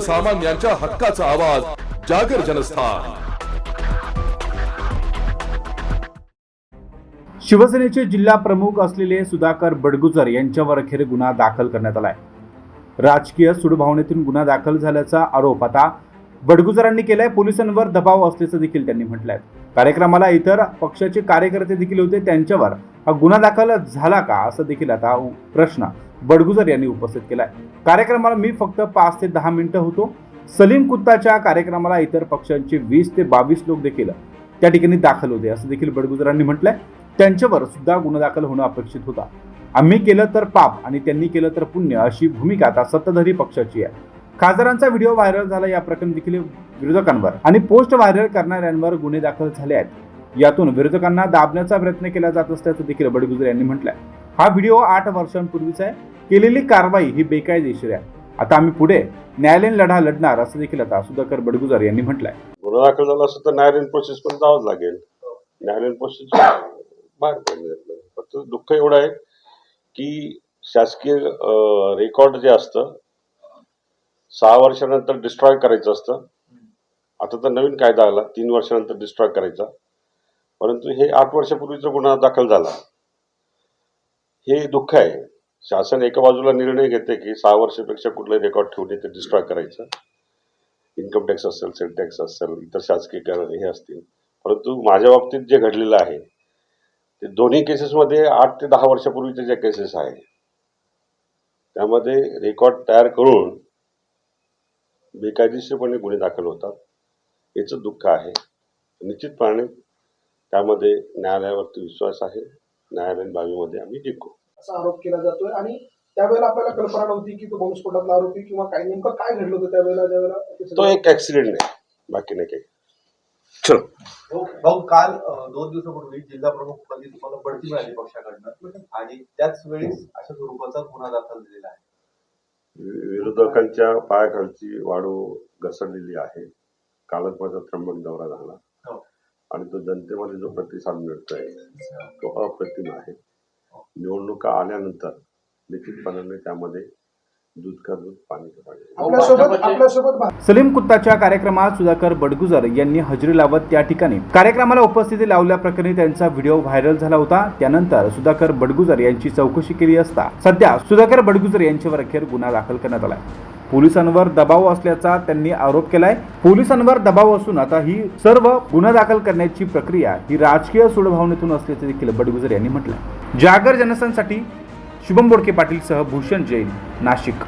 सर्वसामान्यांच्या हक्काचा आवाज जागर जनस्थान. शिवसेनेचे जिल्हा प्रमुख असलेले सुधाकर बडगुजर यांच्यावर अखेर गुन्हा दाखल करण्यात आलाय. राजकीय सुडभावनेतून गुन्हा दाखल झाल्याचा आरोप आता बडगुजरांनी केलाय. पोलिसांवर दबाव असल्याचं देखील त्यांनी म्हटलंय. कार्यक्रमाला इतर पक्षाचे कार्यकर्ते देखील होते. त्यांच्यावर हा गुन्हा दाखल झाला का? असं देखील आता प्रश्न बडगुजर यांनी उपस्थित केला आहे कार्यक्रमाला मी फक्त पाच ते दहा मिनिटं होतो. सलीम कुत्ताच्या कार्यक्रमाला इतर पक्षांचे वीस ते बावीस लोक देखील त्या ठिकाणी दाखल होते. असं देखील बडगुजरांनी म्हटलंय. त्यांच्यावर सुद्धा गुन्हा दाखल होणं अपेक्षित होता. आम्ही केलं तर पाप आणि त्यांनी केलं तर पुण्य अशी भूमिका आता सत्ताधारी पक्षाची आहे. खासदारांचा व्हिडिओ व्हायरल झाला या प्रकरणी देखील विरोधकांवर. आणि पोस्ट व्हायरल करणाऱ्यांवर गुन्हे दाखल झाले आहेत. यातून विरोधकांना दाबण्याचा प्रयत्न केला जात असल्याचं देखील बडगुजर यांनी म्हटलंय. हा व्हिडिओ आठ वर्षांपूर्वीचा आहे. केलेली कारवाई ही बेकायदेशीर आहे. आता आम्ही पुढे न्यायालयीन लढा लढणार असं देखील आता सुधाकर बडगुजार यांनी म्हटलंय. गुन्हा दाखल झाला असं तर न्यायालयीन प्रोसेस पण जावंच लागेल. न्यायालयीन प्रोसेस बाहेर फक्त दुःख एवढं आहे की शासकीय रेकॉर्ड जे असतं सहा वर्षानंतर डिस्ट्रॉय करायचं असतं. आता तर नवीन कायदा आला तीन वर्षानंतर डिस्ट्रॉय करायचा. परंतु हे आठ वर्षापूर्वीचा गुन्हा दाखल झाला. हे दुःख आहे. शासन एका बाजूला निर्णय घेते की सहा वर्षापेक्षा कुठलं रेकॉर्ड ठेवणे ते डिस्ट्रॉय करायचं. इन्कम टॅक्स असेल सेल टॅक्स असेल इतर शासकीय कर हे असतील. परंतु माझ्या बाबतीत जे घडलेलं आहे ते दोन्ही केसेसमध्ये आठ ते दहा वर्षापूर्वीचे ज्या केसेस आहे त्यामध्ये रेकॉर्ड तयार करून बेकायदेशीरपणे गुन्हे दाखल होतात. याचं दुःख आहे. निश्चितपणे त्यामध्ये न्यायालयावरती विश्वास आहे. न्यायालयीन बाबीमध्ये आम्ही जिंकू. असा आरोप केला जातोय. आणि त्यावेळेला आपल्याला कल्पना नव्हती की तो बॉम्बस्फोटातला आरोपी किंवा काय नेमकं काय घडलं होतं त्यावेळेला ज्यावेळेला ते एक ऍक्सिडेंट आहे. बाकी नाही काही. चलो. भाऊ काल दोन दिवसापूर्वी जिल्हा प्रमुख पदी तुम्हाला बढती मिळाली पक्षाकडनं आणि त्याच वेळेस अशा स्वरूपाचा गुन्हा दाखल झालेला आहे. विरोधकांच्या पायाखालची वाळू घसरलेली आहे. कालच माझा त्र्यंबक दौरा झाला. हो. आणि तो जनतेमध्ये जो प्रतिसाद मिळतोय तो अप्रतिम आहे. निवडणुका आल्यानंतर निश्चितपणाने त्यामध्ये दूध का दूध पाणी का पाणी. आपल्यासोबत आपल्यासोबत भा- सलीम कुत्ताच्या कार्यक्रमात सुधाकर बडगुजर यांनी हजेरी लावत त्या ठिकाणी. कार्यक्रमाला उपस्थिती लावल्याप्रकरणी त्यांचा व्हिडिओ व्हायरल झाला होता. त्यानंतर सुधाकर बडगुजर यांची चौकशी केली असता सध्या सुधाकर बडगुजर यांच्यावर अखेर गुन्हा दाखल करण्यात आलाय. पोलिसांवर दबाव असल्याचा त्यांनी आरोप केलाय. पोलिसांवर दबाव असून आता ही सर्व गुन्हा दाखल करण्याची प्रक्रिया ही राजकीय सूडभावनेतून असल्याचे देखील बडगुजर यांनी म्हटलंय. जागर जनसनसाठी शुभम बोडके पाटीलसह भूषण जैन नाशिक.